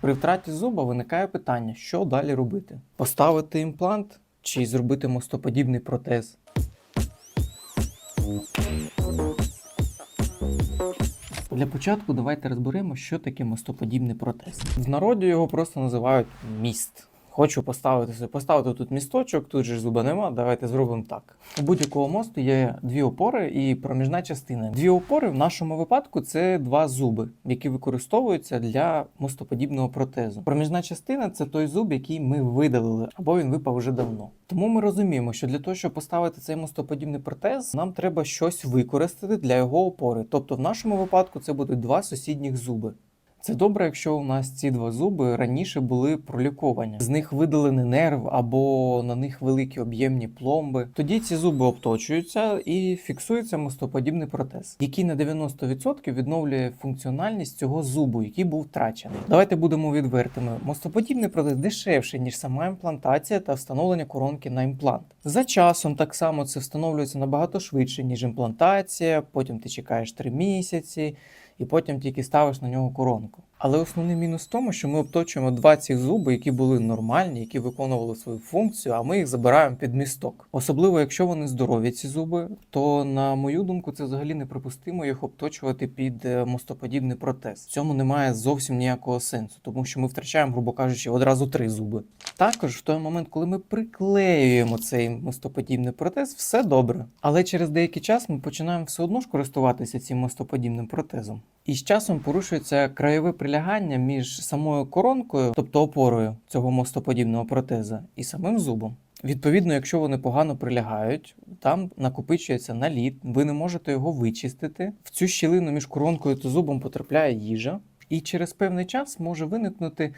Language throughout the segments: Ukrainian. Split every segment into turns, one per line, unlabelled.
При втраті зуба виникає питання, що далі робити: поставити імплант чи зробити мостоподібний протез. Для початку давайте розберемо, що таке мостоподібний протез. В народі його просто називають міст. Хочу поставити собі, поставити тут місточок, тут же зуба нема, давайте зробимо так. У будь-якого мосту є дві опори і проміжна частина. Дві опори в нашому випадку це два зуби, які використовуються для мостоподібного протезу. Проміжна частина це той зуб, який ми видалили, або він випав вже давно. Тому ми розуміємо, що для того, щоб поставити цей мостоподібний протез, нам треба щось використати для його опори. Тобто, в нашому випадку це будуть два сусідніх зуби. Це добре, якщо у нас ці два зуби раніше були проліковані. З них видалений нерв або на них великі об'ємні пломби. Тоді ці зуби обточуються і фіксується мостоподібний протез, який на 90% відновлює функціональність цього зубу, який був втрачений. Давайте будемо відвертими. Мостоподібний протез дешевший, ніж сама імплантація та встановлення коронки на імплант. За часом так само це встановлюється набагато швидше, ніж імплантація. Потім ти чекаєш 3 місяці і потім тільки ставиш на нього коронку. Але основний мінус в тому, що ми обточуємо два ці зуби, які були нормальні, які виконували свою функцію, а ми їх забираємо під місток. Особливо, якщо вони здорові, ці зуби, то на мою думку, це взагалі неприпустимо їх обточувати під е, мостоподібний протез. В цьому немає зовсім ніякого сенсу, тому що ми втрачаємо, грубо кажучи, одразу три зуби. Також в той момент, коли ми приклеюємо цей мостоподібний протез, все добре. Але через деякий час ми починаємо все одно ж користуватися цим мостоподібним протезом. І з часом порушується краєве прилягання між самою коронкою, тобто опорою цього мостоподібного протеза, і самим зубом. Відповідно, якщо вони погано прилягають, там накопичується наліт, ви не можете його вичистити. В цю щілину між коронкою та зубом потрапляє їжа, і через певний час може виникнути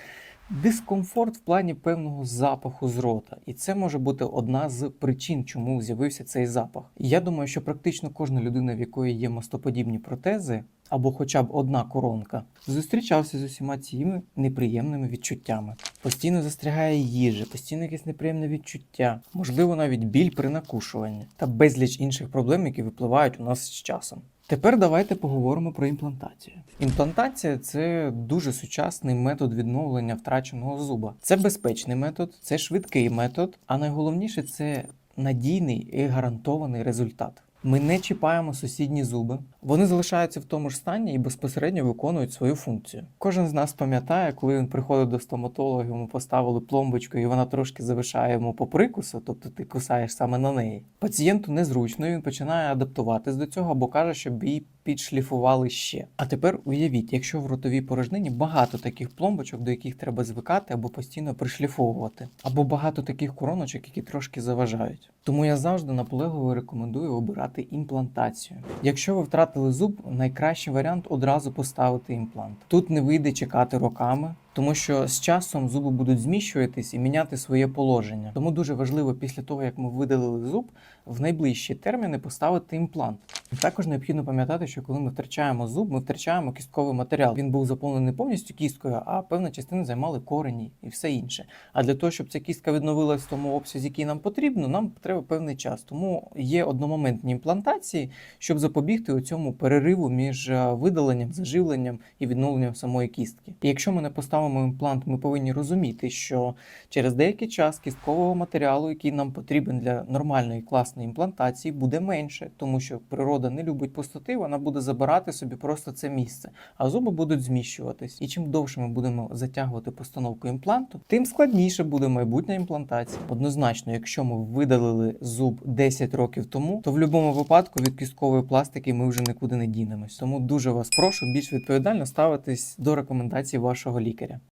дискомфорт в плані певного запаху з рота. І це може бути одна з причин, чому з'явився цей запах. Я думаю, що практично кожна людина, в якої є мостоподібні протези, або хоча б одна коронка, зустрічався з усіма цими неприємними відчуттями. Постійно застрягає їжа, постійно якесь неприємне відчуття, можливо, навіть біль при накушуванні та безліч інших проблем, які випливають у нас з часом. Тепер давайте поговоримо про імплантацію. Імплантація це дуже сучасний метод відновлення втраченого зуба. Це безпечний метод, це швидкий метод, а найголовніше це надійний і гарантований результат. Ми не чіпаємо сусідні зуби, вони залишаються в тому ж стані і безпосередньо виконують свою функцію. Кожен з нас пам'ятає, коли він приходив до стоматолога, йому поставили пломбочку, і вона трошки завишає йому по прикусу, тобто ти кусаєш саме на неї. Пацієнту незручно, і він починає адаптуватись до цього або каже, щоб її підшліфували ще. А тепер уявіть, якщо в ротовій порожнині багато таких пломбочок, до яких треба звикати або постійно пришліфовувати, або багато таких короночок, які трошки заважають. Тому я завжди наполегливо рекомендую обирати імплантацію. Якщо ви втратили зуб, найкращий варіант одразу поставити імплант. Тут не вийде чекати роками. Тому що з часом зуби будуть зміщуватись і міняти своє положення. Тому дуже важливо після того, як ми видалили зуб, в найближчі терміни поставити імплант. Також необхідно пам'ятати, що коли ми втрачаємо зуб, ми втрачаємо кістковий матеріал. Він був заповнений повністю кісткою, а певна частина займали корені і все інше. А для того, щоб ця кістка відновилась в тому обсязі, який нам потрібно, нам треба певний час. Тому є одномоментні імплантації, щоб запобігти цьому перериву між е, видаленням, заживленням і відновленням самої кістки. І якщо ми не поставимо імплант, ми повинні розуміти, що через деякий час кісткового матеріалу, який нам потрібен для нормальної класної імплантації, буде менше, тому що природа не любить пустоти, вона буде забирати собі просто це місце, а зуби будуть зміщуватись. І чим довше ми будемо затягувати постановку імпланту, тим складніше буде майбутня імплантація. Однозначно, якщо ми видалили зуб 10 років тому, то в будь-якому випадку від кісткової пластики ми вже нікуди не дінемось. Тому дуже вас прошу більш відповідально ставитись до рекомендацій вашого лікаря.